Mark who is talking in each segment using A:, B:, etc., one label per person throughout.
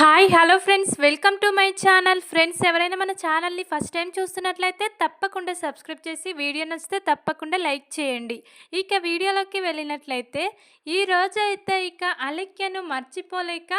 A: Hi hello friends welcome to my channel friends ఎవరైనా మన ఛానల్ని ఫస్ట్ టైం చూస్తున్నట్లయితే తప్పకుండా సబ్స్క్రైబ్ చేసి వీడియో నచ్చితే తప్పకుండా లైక్ చేయండి. ఇక వీడియోలోకి వెళ్ళినట్లయితే ఈ రోజు అయితే ఇక అలెక్యను మర్చిపోలేక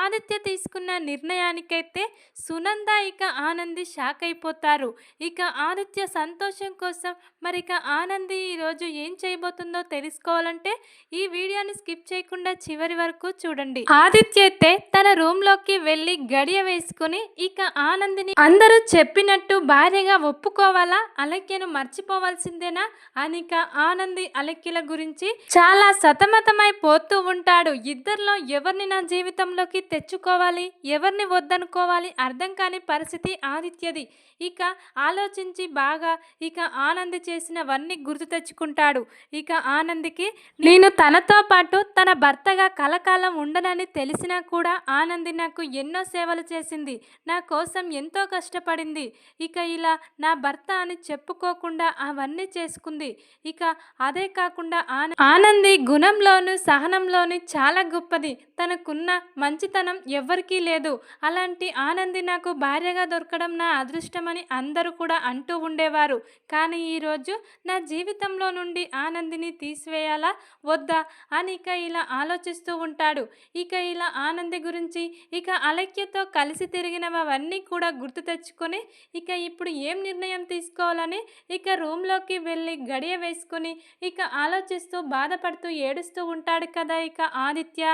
A: ఆదిత్య తీసుకున్న నిర్ణయానికైతే సునంద ఇక ఆనంది షాక్ అయిపోతారు. ఇక ఆదిత్య సంతోషం కోసం మరి ఇక ఆనంది ఈరోజు ఏం చేయబోతుందో తెలుసుకోవాలంటే ఈ వీడియోని స్కిప్ చేయకుండా చివరి వరకు చూడండి. ఆదిత్య అయితే తన రూమ్లో లోకి వెళ్ళి గడియ వేసుకుని ఇక ఆనందిని అందరూ చెప్పినట్టు భార్యగా ఒప్పుకోవాలా? అలక్యను మర్చిపోవాల్సిందేనా? అనిక ఆనంది అలక్యల గురించి చాలా సతమతమై పోతూ ఉంటాడు. ఇద్దరిలో ఎవరిని నా జీవితంలోకి తెచ్చుకోవాలి? ఎవరిని వద్దనుకోవాలి? అర్థం కాని పరిస్థితి ఆదిత్యది. ఇక ఆలోచించి బాగా ఇక ఆనంది చేసినవన్నీ గుర్తు తెచ్చుకుంటాడు. ఇక ఆనందికి నేను తనతో పాటు తన భర్తగా కలకాలం ఉండనని తెలిసినా కూడా ఆనంది నాకు ఎన్నో సేవలు చేసింది. నా కోసం ఎంతో కష్టపడింది. ఇక ఇలా నా భర్త అని చెప్పుకోకుండా అవన్నీ చేసుకుంది. ఇక అదే కాకుండా ఆనంది గుణంలోను సహనంలోను చాలా గొప్పది. తనకున్న మంచితనం ఎవ్వరికీ లేదు. అలాంటి ఆనంది నాకు భార్యగా దొరకడం నా అదృష్టమని అందరూ కూడా అంటూ ఉండేవారు. కానీ ఈరోజు నా జీవితంలో నుండి ఆనందిని తీసివేయాలా? వద్దా? అని ఇక ఇలా ఆలోచిస్తూ ఉంటాడు. ఇక ఇలా ఆనంది గురించి ఇక అలక్యతో కలిసి తిరిగినవన్నీ కూడా గుర్తు తెచ్చుకొని ఇక ఇప్పుడు ఏం నిర్ణయం తీసుకోవాలని ఇక రూమ్లోకి వెళ్ళి గడియ వేసుకొని ఇక ఆలోచిస్తూ బాధపడుతూ ఏడుస్తూ ఉంటాడు కదా ఇక ఆదిత్య.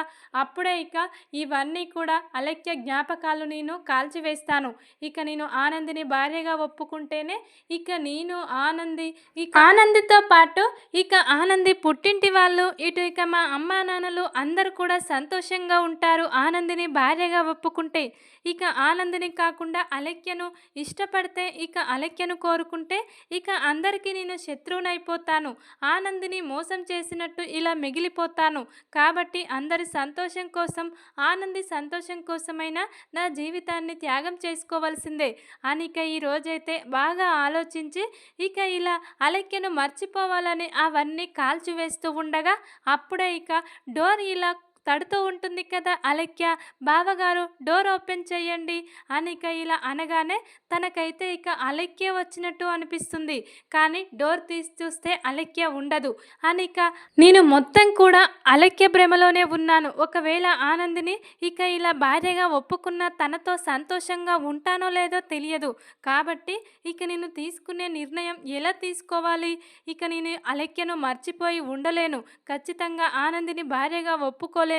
A: అప్పుడే ఇక ఇవన్నీ కూడా అలక్య జ్ఞాపకాలు నేను కాల్చివేస్తాను ఇక నేను ఆనందిని భార్యగా ఒప్పుకుంటేనే ఇక నేను ఆనంది ఇక ఆనందితో పాటు ఇక ఆనంది పుట్టింటి వాళ్ళు ఇటు ఇక మా అమ్మా నాన్నలు అందరూ కూడా సంతోషంగా ఉంటారు. ఆనందిని భార్యగా ఒప్పుకుంటే ఇక ఆనందిని కాకుండా అలక్యను ఇష్టపడితే ఇక అలక్యను కోరుకుంటే ఇక అందరికీ నేను శత్రువునైపోతాను. ఆనందిని మోసం చేసినట్టు ఇలా మిగిలిపోతాను. కాబట్టి అందరి సంతోషం కోసం ఆనంది సంతోషం కోసమైనా నా జీవితాన్ని త్యాగం చేసుకోవాల్సిందే. అని ఇక ఈ రోజైతే బాగా ఆలోచించి ఇక ఇలా అలక్యను మర్చిపోవాలని అవన్నీ కాల్చివేస్తూ ఉండగా అప్పుడే ఇక డోర్ ఇలా తడుతూ ఉంటుంది కదా అలక్య బావగారు డోర్ ఓపెన్ చేయండి అని ఇక ఇలా అనగానే తనకైతే ఇక అలక్య వచ్చినట్టు అనిపిస్తుంది. కానీ డోర్ తీసి చూస్తే అలక్య ఉండదు. అని ఇక నేను మొత్తం కూడా అలక్య భ్రమలోనే ఉన్నాను. ఒకవేళ ఆనందిని ఇక ఇలా భార్యగా ఒప్పుకున్న తనతో సంతోషంగా ఉంటానో లేదో తెలియదు. కాబట్టి ఇక నేను తీసుకునే నిర్ణయం ఎలా తీసుకోవాలి? ఇక నేను అలక్యను మర్చిపోయి ఉండలేను. ఖచ్చితంగా ఆనందిని భార్యగా ఒప్పుకోలేను.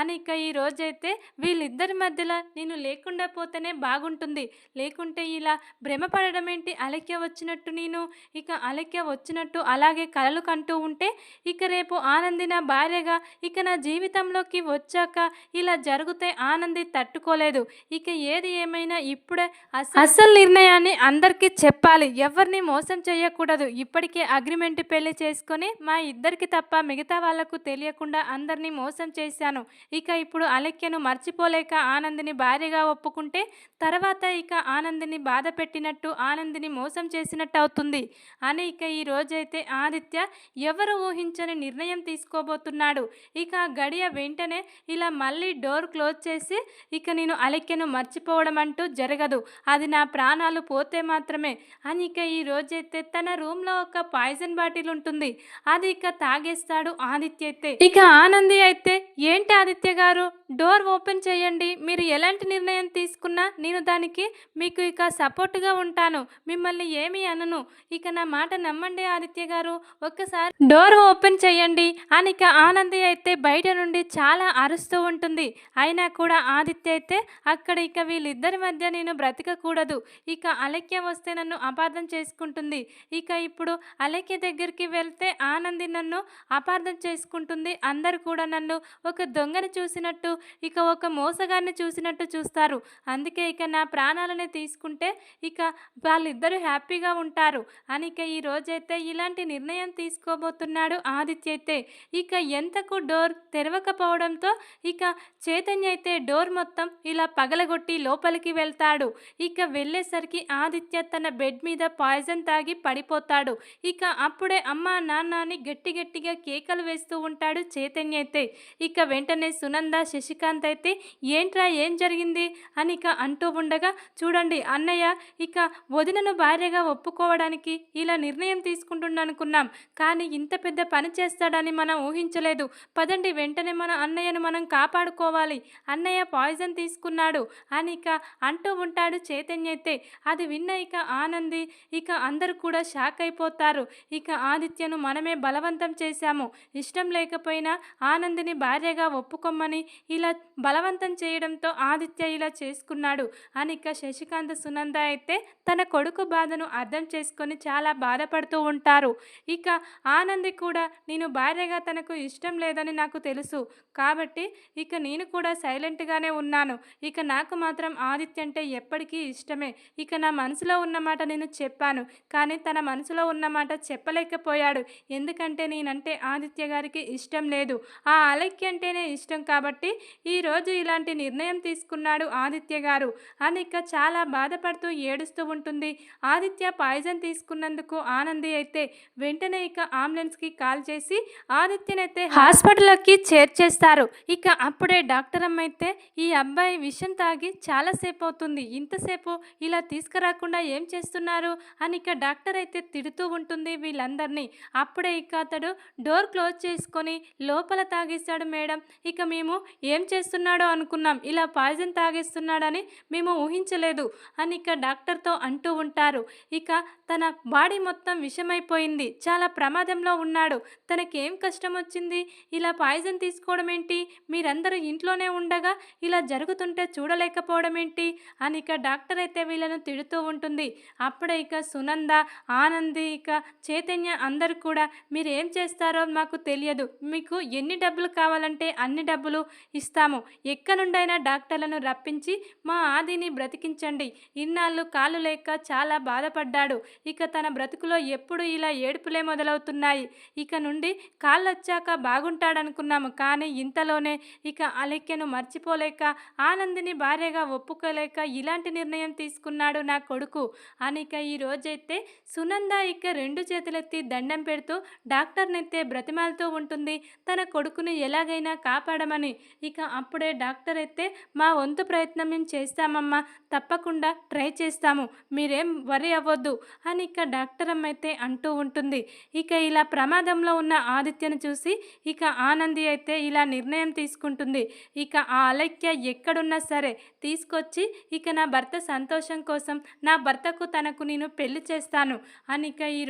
A: అని ఇక ఈ రోజైతే వీళ్ళిద్దరి మధ్యలో నేను లేకుండా పోతేనే బాగుంటుంది. లేకుంటే ఇలా భ్రమపడడం ఏంటి అలక్య వచ్చినట్టు నేను ఇక అలక్య వచ్చినట్టు అలాగే కలలు కంటూ ఉంటే ఇక రేపు ఆనంది నా భార్యగా ఇక నా జీవితంలోకి వచ్చాక ఇలా జరిగితే ఆనంది తట్టుకోలేదు. ఇక ఏది ఏమైనా ఇప్పుడే అసలు నిర్ణయాన్ని అందరికీ చెప్పాలి. ఎవరిని మోసం చేయకూడదు. ఇప్పటికే అగ్రిమెంట్ పెళ్ళి చేసుకొని మా ఇద్దరికి తప్ప మిగతా వాళ్ళకు తెలియకుండా అందరినీ మోసం చేసి చేశాను. ఇక ఇప్పుడు అలక్యను మర్చిపోలేక ఆనందిని భార్యగా ఒప్పుకుంటే తర్వాత ఇక ఆనందిని బాధ పెట్టినట్టు ఆనందిని మోసం చేసినట్టు అవుతుంది. అని ఇక ఈ రోజైతే ఆదిత్య ఎవరు ఊహించని నిర్ణయం తీసుకోబోతున్నాడు. ఇక గడియ వెంటనే ఇలా మళ్ళీ డోర్ క్లోజ్ చేసి ఇక నేను అలక్యను మర్చిపోవడం అంటూ జరగదు. అది నా ప్రాణాలు పోతే మాత్రమే. అని ఇక ఈ రోజైతే తన రూమ్లో ఒక పాయిజన్ బాటిల్ ఉంటుంది. అది ఇక తాగేస్తాడు ఆదిత్య అయితే. ఇక ఆనంది అయితే ఏంటి ఆదిత్య గారు? డోర్ ఓపెన్ చేయండి. మీరు ఎలాంటి నిర్ణయం తీసుకున్నా నేను దానికి మీకు ఇక సపోర్ట్గా ఉంటాను. మిమ్మల్ని ఏమీ అనను. ఇక నా మాట నమ్మండి ఆదిత్య గారు. ఒక్కసారి డోర్ ఓపెన్ చేయండి. అని ఇక ఆనంది అయితే బయట నుండి చాలా అరుస్తూ ఉంటుంది. అయినా కూడా ఆదిత్య అయితే అక్కడ ఇక వీళ్ళిద్దరి మధ్య నేను బ్రతకకూడదు. ఇక అలక్య వస్తే నన్ను అపార్థం చేసుకుంటుంది. ఇక ఇప్పుడు అలక్య దగ్గరికి వెళ్తే ఆనంది నన్ను అపార్థం చేసుకుంటుంది. అందరు కూడా నన్ను ఒక దొంగను చూసినట్టు ఇక ఒక మోసగాన్ని చూసినట్టు చూస్తారు. అందుకే ఇక నా ప్రాణాలని తీసుకుంటే ఇక వాళ్ళిద్దరూ హ్యాపీగా ఉంటారు. అని ఇక ఈ రోజైతే ఇలాంటి నిర్ణయం తీసుకోబోతున్నాడు ఆదిత్య అయితే. ఇక ఎంతకు డోర్ తెరవకపోవడంతో ఇక చైతన్య అయితే డోర్ మొత్తం ఇలా పగలగొట్టి లోపలికి వెళ్తాడు. ఇక వెళ్ళేసరికి ఆదిత్య తన బెడ్ మీద పాయిజన్ తాగి పడిపోతాడు. ఇక అప్పుడే అమ్మ నాన్న అని గట్టి గట్టిగా కేకలు వేస్తూ ఉంటాడు చైతన్య అయితే. ఇక ఇక వెంటనే సునంద శశికాంత్ అయితే ఏంట్రా ఏం జరిగింది? అని ఇక అంటూ ఉండగా చూడండి అన్నయ్య ఇక వదినను భార్యగా ఒప్పుకోవడానికి ఇలా నిర్ణయం తీసుకుంటుండనుకున్నాం కానీ ఇంత పెద్ద పని చేస్తాడని మనం ఊహించలేదు. పదండి వెంటనే మన అన్నయ్యను మనం కాపాడుకోవాలి. అన్నయ్య పాయిజన్ తీసుకున్నాడు అని ఇక అంటూ ఉంటాడు చైతన్య అయితే. అది విన్న ఇక ఆనంది ఇక అందరూ కూడా షాక్ అయిపోతారు. ఇక ఆదిత్యను మనమే బలవంతం చేశాము. ఇష్టం లేకపోయినా ఆనందిని భార్య భార్యగా ఒప్పుకోమని ఇలా బలవంతం చేయడంతో ఆదిత్య ఇలా చేసుకున్నాడు. అని ఇక శశికాంత్ సునంద అయితే తన కొడుకు బాధను అర్థం చేసుకొని చాలా బాధపడుతూ ఉంటారు. ఇక ఆనంది కూడా నేను భార్యగా తనకు ఇష్టం లేదని నాకు తెలుసు. కాబట్టి ఇక నేను కూడా సైలెంట్గానే ఉన్నాను. ఇక నాకు మాత్రం ఆదిత్య అంటే ఎప్పటికీ ఇష్టమే. ఇక నా మనసులో ఉన్న మాట నేను చెప్పాను. కానీ తన మనసులో ఉన్న మాట చెప్పలేకపోయాడు. ఎందుకంటే నేనంటే ఆదిత్య గారికి ఇష్టం లేదు. ఆ అలక్య అంటేనే ఇష్టం కాబట్టి ఈరోజు ఇలాంటి నిర్ణయం తీసుకున్నాడు ఆదిత్య గారు. అని ఇక చాలా బాధపడుతూ ఏడుస్తూ ఉంటుంది. ఆదిత్య పాయిజన్ తీసుకున్నందుకు ఆనంది అయితే వెంటనే ఇక అంబులెన్స్కి కాల్ చేసి ఆదిత్యనైతే హాస్పిటల్కి చేర్చేస్తారు ఇక అప్పుడే డాక్టర్ అమ్మ అయితే ఈ అబ్బాయి విషం తాగి చాలాసేపు అవుతుంది ఇంతసేపు ఇలా తీసుకురాకుండా ఏం చేస్తున్నారు? అని ఇక డాక్టర్ అయితే తిడుతూ ఉంటుంది వీళ్ళందరినీ. అప్పుడే ఇక అతడు డోర్ క్లోజ్ చేసుకొని లోపల తాగేస్తాడు మేడం. ఇక మేము ఏం చేస్తున్నాడో అనుకున్నాం. ఇలా పాయిజన్ తాగేస్తున్నాడని మేము ఊహించలేదు అని ఇక డాక్టర్తో అంటూ ఉంటారు. ఇక తన బాడీ మొత్తం విషమైపోయింది. చాలా ప్రమాదంలో ఉన్నాడు. తనకేం కష్టం వచ్చింది ఇలా పాయిజన్ తీసుకోవడం ఏంటి మీరందరూ ఇంట్లోనే ఉండగా ఇలా జరుగుతుంటే చూడలేకపోవడం ఏంటి అని ఇక డాక్టర్ అయితే వీళ్ళను తిడుతూ ఉంటుంది. అప్పుడే ఇక సునంద ఆనంది ఇక చైతన్య అందరూ కూడా మీరు ఏం చేస్తారో మాకు తెలియదు. మీకు ఎన్ని డబ్బులు కావాలంటే అన్ని డబ్బులు ఇస్తాము. ఎక్కనుండైనా డాక్టర్లను రప్పించి మా ఆదిని బ్రతికించండి. ఇన్నాళ్ళు కాళ్ళు లేక చాలా బాధపడ్డాడు. ఇక తన బ్రతుకులో ఎప్పుడు ఇలా ఏడుపులే మొదలవుతున్నాయి. ఇక నుండి కాళ్ళు వచ్చాక బాగుంటాడనుకున్నాము. కానీ ఇంతలోనే ఇక అలెక్యను మర్చిపోలేక ఆనందిని భార్యగా ఒప్పుకోలేక ఇలాంటి నిర్ణయం తీసుకున్నాడు నా కొడుకు. అని ఇక ఈ రోజైతే సునంద ఇక రెండు చేతులెత్తి దండం పెడుతూ డాక్టర్నైతే బ్రతిమాలతో ఉంటుంది. తన కొడుకుని ఎలాగైనా కాపాడమని. ఇక అప్పుడే డాక్టర్ అయితే మా వంతు ప్రయత్నం మేము చేస్తామమ్మా తప్పకుండా ట్రై చేస్తాము మీరేం వరి అవ్వద్దు అని ఇక డాక్టర్ అమ్మ అయితే అంటూ ఉంటుంది. ఇక ఇలా ప్రమాదంలో ఉన్న ఆదిత్యను చూసి ఇక ఆనంది అయితే ఇలా నిర్ణయం తీసుకుంటుంది. ఇక ఆ అలక్య ఎక్కడున్నా సరే తీసుకొచ్చి ఇక నా భర్త సంతోషం కోసం నా భర్తకు తనకు నేను పెళ్ళి చేస్తాను అని ఇక ఈ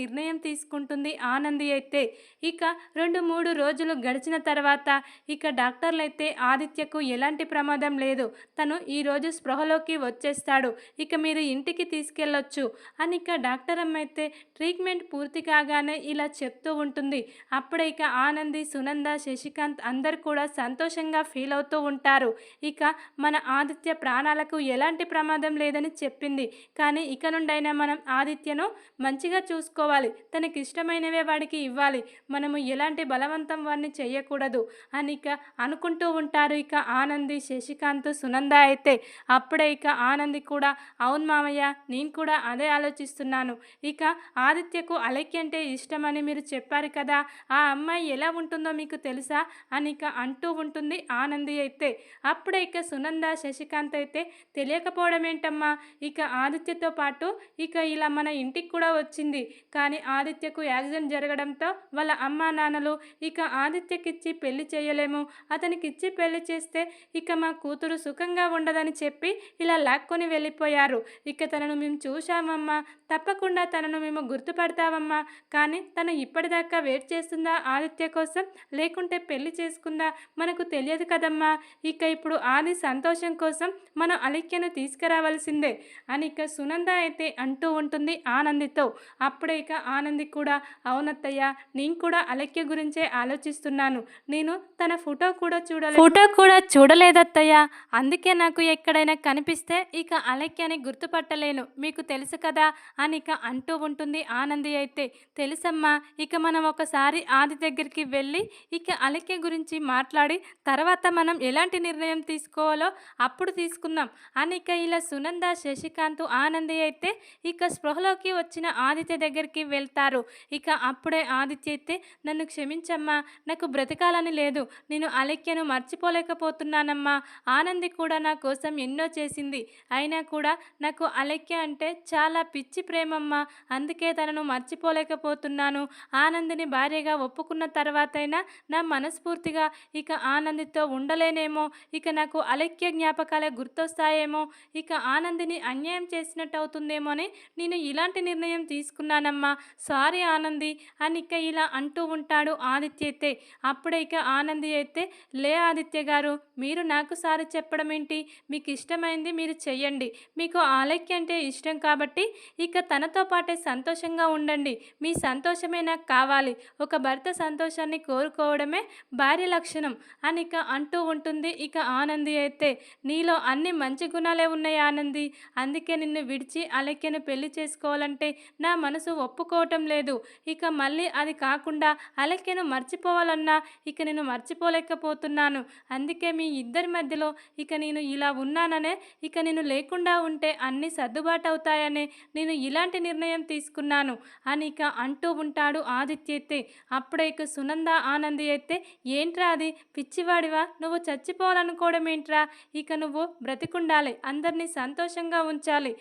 A: నిర్ణయం తీసుకుంటుంది ఆనంది అయితే. ఇక రెండు మూడు రోజులు గడిచిన తర్వాత ఇక డాక్టర్లు అయితే ఆదిత్యకు ఎలాంటి ప్రమాదం లేదు. తను ఈరోజు స్పృహలోకి వచ్చేస్తాడు. ఇక మీరు ఇంటికి తీసుకెళ్ళొచ్చు అని ఇక డాక్టర్ అమ్మ అయితే ట్రీట్మెంట్ పూర్తి కాగానే ఇలా చెప్తూ ఉంటుంది. అప్పుడే ఇక ఆనంది సునంద శశికాంత్ అందరు కూడా సంతోషంగా ఫీల్ అవుతూ ఉంటారు. ఇక మన ఆదిత్య ప్రాణాలకు ఎలాంటి ప్రమాదం లేదని చెప్పింది. కానీ ఇక నుండైనా మనం ఆదిత్యను మంచిగా చూసుకోవాలి. తనకి ఇష్టమైనవే వాడికి ఇవ్వాలి. మనము ఎలాంటి బలవంతం వాడిని చేయకూడదు అని ఇక అనుకుంటూ ఉంటారు ఇక ఆనంది శశికాంత్ సునంద అయితే. అప్పుడే ఇక ఆనంది కూడా అవును మామయ్య నేను కూడా అదే ఆలోచిస్తున్నాను. ఇక ఆదిత్యకు అలెక్కి అంటే ఇష్టమని మీరు చెప్పారు కదా. ఆ అమ్మాయి ఎలా ఉంటుందో మీకు తెలుసా? అని ఇక అంటూ ఉంటుంది ఆనంది అయితే. అప్పుడే ఇక సునంద శశికాంత్ అయితే తెలియకపోవడం ఏంటమ్మా? ఇక ఆదిత్యతో పాటు ఇక ఇలా మన ఇంటికి కూడా వచ్చింది. కానీ ఆదిత్యకు యాక్సిడెంట్ జరగడంతో వాళ్ళ అమ్మా నాన్నలు ఇక ఆదిత్యకిచ్చి పెళ్ళి చేయలేము. అతనికి ఇచ్చి పెళ్ళి చేస్తే ఇక మా కూతురు సుఖంగా ఉండదని చెప్పి ఇలా లాక్కొని వెళ్ళిపోయారు. ఇక తనను మేము చూశామమ్మా. తప్పకుండా తనను మేము గుర్తుపడతామమ్మా కానీ తను ఇప్పటిదాకా వెయిట్ చేస్తుందా ఆదిత్య కోసం? లేకుంటే పెళ్ళి చేసుకుందా? మనకు తెలియదు కదమ్మా. ఇక ఇప్పుడు ఆది సంతోషం కోసం మనం అలిక్యను తీసుకురావాల్సిందే అని ఇక సునంద అయితే అంటూ ఉంటుంది ఆనందితో. అప్పుడే ఇక ఆనంది కూడా అవునత్తయ్య నేను కూడా అలక్య గురించే ఆలోచిస్తున్నాను. నేను తన ఫోటో కూడా చూడలేదు. ఫోటో కూడా చూడలేదత్తయ్య. అందుకే నాకు ఎక్కడైనా కనిపిస్తే ఇక అలక్యని గుర్తుపట్టలేను. మీకు తెలుసు కదా అని ఇక అంటూ ఉంటుంది ఆనంది అయితే. తెలుసమ్మా ఇక మనం ఒకసారి ఆది దగ్గరికి వెళ్ళి ఇక అలక్య అలక్య గురించి మాట్లాడి తర్వాత మనం ఎలాంటి నిర్ణయం తీసుకోవాలో అప్పుడు తీసుకుందాం. అని ఇక ఇలా సునంద శశికాంత్ ఆనంది అయితే ఇక స్పృహలోకి వచ్చిన ఆదిత్య దగ్గరికి వెళ్తారు. ఇక అప్పుడే ఆదిత్య అయితే నన్ను క్షమించమ్మా నాకు బ్రతకాలని లేదు. నేను అలక్యను మర్చిపోలేకపోతున్నానమ్మా. ఆనంది కూడా నా కోసం ఎన్నో చేసింది. అయినా కూడా నాకు అలక్య అంటే చాలా పిచ్చి ప్రేమమ్మా. అందుకే తనను మర్చిపోలేకపోతున్నాను. ఆనందిని భార్యగా ఒప్పుకున్న తర్వాతైనా నా మనసు మనస్ఫూర్తిగా ఇక ఆనందితో ఉండలేనేమో ఇక నాకు అలక్య జ్ఞాపకాలే గుర్తొస్తాయేమో ఇక ఆనందిని అన్యాయం చేసినట్టు అవుతుందేమో అని నేను ఇలాంటి నిర్ణయం తీసుకున్నానమ్మా సారీ ఆనంది అని ఇక ఇలా అంటూ ఉంటాడు ఆదిత్య అయితే. అప్పుడే ఇక ఆనంది అయితే లే ఆదిత్య గారు మీరు నాకు సారి చెప్పడం ఏంటి మీకు ఇష్టమైంది మీరు చెయ్యండి. మీకు ఆలక్య అంటే ఇష్టం కాబట్టి ఇక తనతో పాటే సంతోషంగా ఉండండి. మీ సంతోషమే నాకు కావాలి. ఒక భర్త సంతోషాన్ని కోరుకోవడమే భార్య లక్షణం అని ఇక అంటూ ఉంటుంది. ఇక ఆనంది అయితే నీలో అన్ని మంచి గుణాలే ఉన్నాయి ఆనంది. అందుకే నిన్ను విడిచి అలెక్యను పెళ్ళి చేసుకోవాలంటే నా మనసు ఒప్పుకోవటం లేదు. ఇక మళ్ళీ అది కాకుండా అలెక్యను మర్చిపోవాలన్నా ఇక నేను మర్చిపోలేకపోతున్నాను. అందుకే మీ ఇద్దరి మధ్యలో ఇక నేను ఇలా ఉన్నాననే ఇక నేను లేకుండా ఉంటే అన్ని సర్దుబాటు అవుతాయనే నేను ఇలాంటి నిర్ణయం తీసుకున్నాను అని ఇక అంటూ ఉంటాడు ఆదిత్య అయితే. అప్పుడే ఇక సునంద ఆనంది అయితే ఏంట్రా అది? పిచ్చివాడివా? నువ్వు చచ్చిపోవాలనుకోవడం ఏంట్రా ఇక నువ్వు బ్రతికుండాలి. అందరినీ సంతోషంగా ఉంచాలి.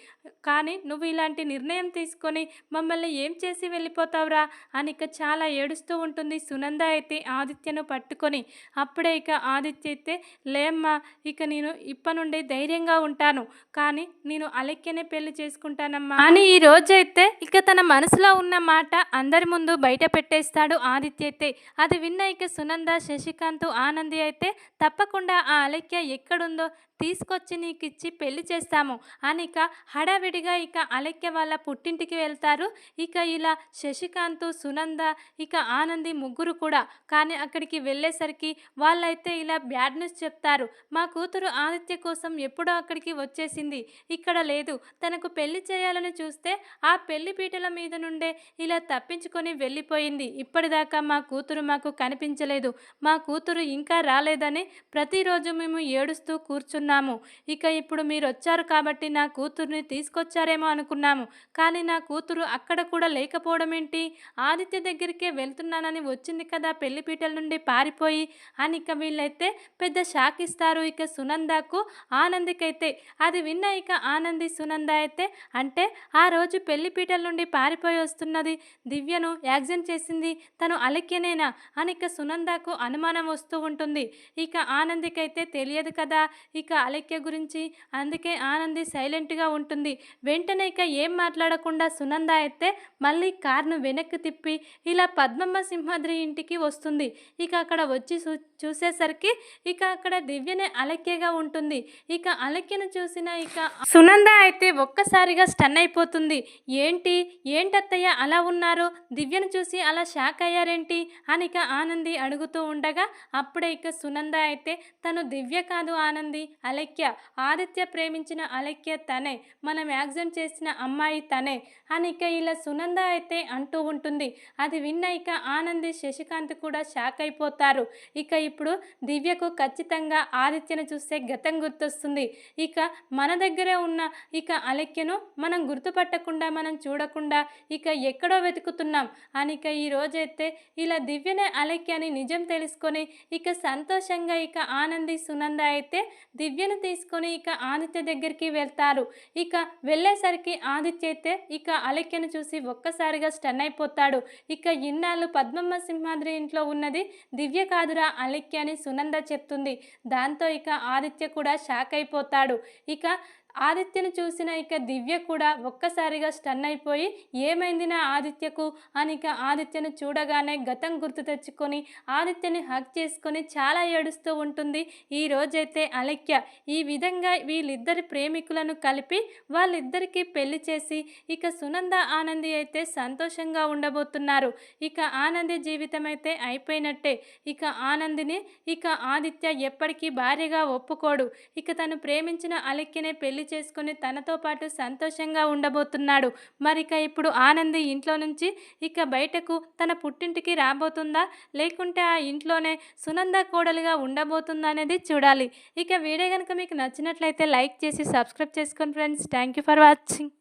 A: కానీ నువ్వు ఇలాంటి నిర్ణయం తీసుకొని మమ్మల్ని ఏం చేసి వెళ్ళిపోతావురా? అని ఇక చాలా ఏడుస్తూ ఉంటుంది సునంద అయితే ఆదిత్యను పట్టుకొని. అప్పుడే ఇక ఆదిత్య అయితే లేమ్మా ఇక నేను ఇప్ప నుండి ధైర్యంగా ఉంటాను. కానీ నేను అలెక్కనే పెళ్ళి చేసుకుంటానమ్మా. అని ఈ రోజైతే ఇక తన మనసులో ఉన్న మాట అందరి ముందు బయట పెట్టేస్తాడు ఆదిత్య అయితే. అది విన్న ఇక సునంద శశికాంత్ ఆనంది అయితే తప్పకుండా ఆ అలెక్య ఎక్కడుందో తీసుకొచ్చి నీకు ఇచ్చి పెళ్ళి చేస్తాము. అని ఇక హడావిడిగా ఇక అలెక్య వాళ్ళ పుట్టింటికి వెళ్తారు. ఇక ఇలా శశికాంత్ సునంద ఇక ఆనంది ముగ్గురు కూడా. కానీ అక్కడికి వెళ్ళేసరికి వాళ్ళైతే ఇలా బ్యాడ్ న్యూస్ చెప్తారు. మా కూతురు ఆదిత్య కోసం ఎప్పుడో అక్కడికి వచ్చేసింది. ఇక్కడ లేదు. తనకు పెళ్ళి చేయాలని చూస్తే ఆ పెళ్ళి పీటల మీద నుండే ఇలా తప్పించుకొని వెళ్ళిపోయింది. ఇప్పటిదాకా మా కూతురు మాకు కనిపించలేదు. మా కూతురు ఇంకా రాలేదని ప్రతిరోజు మేము ఏడుస్తూ కూర్చున్నాం. అనుకున్నాము. ఇక ఇప్పుడు మీరు వచ్చారు కాబట్టి నా కూతుర్ని తీసుకొచ్చారేమో అనుకున్నాము. కానీ నా కూతురు అక్కడ కూడా లేకపోవడం ఏంటి ఆదిత్య దగ్గరికే వెళ్తున్నానని వచ్చింది కదా పెళ్ళిపీటల నుండి పారిపోయి అని ఇక వీళ్ళైతే పెద్ద షాక్ ఇస్తారు. ఇక సునందకు ఆనందికైతే అది విన్న ఇక ఆనంది సునంద అయితే అంటే ఆ రోజు పెళ్ళిపీటల నుండి పారిపోయి వస్తున్నది. దివ్యను యాక్సిడెంట్ చేసింది. తను అలక్యనేనా అని ఇక సునందకు అనుమానం వస్తూ ఉంటుంది. ఇక ఆనందికైతే తెలియదు కదా. ఇక అలక్య గురించి అందుకే ఆనంది సైలెంట్గా ఉంటుంది. వెంటనే ఇక ఏం మాట్లాడకుండా సునంద అయితే మళ్ళీ కార్ను వెనక్కి తిప్పి ఇలా పద్మమ్మ సింహాద్రి ఇంటికి వస్తుంది. ఇక అక్కడ వచ్చి చూ- చూసేసరికి ఇక అక్కడ దివ్యనే అలక్యగా ఉంటుంది. ఇక అలక్యను చూసిన ఇక సునంద అయితే ఒక్కసారిగా స్టన్ అయిపోతుంది. ఏంటి? ఏంటత్తయ్య అలా ఉన్నారు? దివ్యను చూసి అలా షాక్ అయ్యారేంటి? అని ఇక ఆనంది అడుగుతూ ఉండగా అప్పుడే ఇక సునంద అయితే తను దివ్య కాదు ఆనంది అలక్య ఆదిత్య ప్రేమించిన అలక్య తనే మనం యాక్సిడెంట్ చేసిన అమ్మాయి తనే అని ఇక ఇలా సునంద అయితే అంటూ ఉంటుంది. అది విన్న ఇక ఆనంది శశికాంత్ కూడా షాక్ అయిపోతారు. ఇక ఇప్పుడు దివ్యకు ఖచ్చితంగా ఆదిత్యను చూస్తే గతం గుర్తొస్తుంది. ఇక మన దగ్గరే ఉన్న ఇక అలక్యను మనం గుర్తుపట్టకుండా మనం చూడకుండా ఇక ఎక్కడో వెతుకుతున్నాం అని ఇక ఈ రోజైతే ఇలా దివ్యనే అలక్య అని నిజం తెలుసుకొని ఇక సంతోషంగా ఇక ఆనంది సునంద అయితే దివ్య దివ్యను తీసుకొని ఇక ఆదిత్య దగ్గరికి వెళ్తారు. ఇక వెళ్ళేసరికి ఆదిత్య అయితే ఇక అలక్యను చూసి ఒక్కసారిగా స్టన్ అయిపోతాడు. ఇక ఇన్నాళ్ళు పద్మమ్మ సింహాద్రి ఇంట్లో ఉన్నది దివ్య కాదురా అలక్య అని సునంద చెప్తుంది. దాంతో ఇక ఆదిత్య కూడా షాక్ అయిపోతాడు. ఇక ఆదిత్యను చూసిన ఇక దివ్య కూడా ఒక్కసారిగా స్టన్ అయిపోయి ఏమైంది నా ఆదిత్యకు? అని ఇక ఆదిత్యను చూడగానే గతం గుర్తు తెచ్చుకొని ఆదిత్యని హక్ చేసుకొని చాలా ఏడుస్తూ ఉంటుంది. ఈ రోజైతే అలక్య ఈ విధంగా వీళ్ళిద్దరి ప్రేమికులను కలిపి వాళ్ళిద్దరికీ పెళ్ళి చేసి ఇక సునంద ఆనంది అయితే సంతోషంగా ఉండబోతున్నారు. ఇక ఆనంది జీవితం అయితే అయిపోయినట్టే. ఇక ఆనందిని ఇక ఆదిత్య ఎప్పటికీ భార్యగా ఒప్పుకోడు. ఇక తను ప్రేమించిన అలక్యనే పెళ్ళి పెళ్ళి చేసుకొని తనతో పాటు సంతోషంగా ఉండబోతున్నాడు. మరి ఇక ఇప్పుడు ఆనంది ఇంట్లో నుంచి ఇక బయటకు తన పుట్టింటికి రాబోతుందా? లేకుంటే ఆ ఇంట్లోనే సునంద కోడలుగా ఉండబోతుందా అనేది చూడాలి. ఇక వీడియో కనుక మీకు నచ్చినట్లయితే లైక్ చేసి సబ్స్క్రైబ్ చేసుకోండి friends thank you for watching.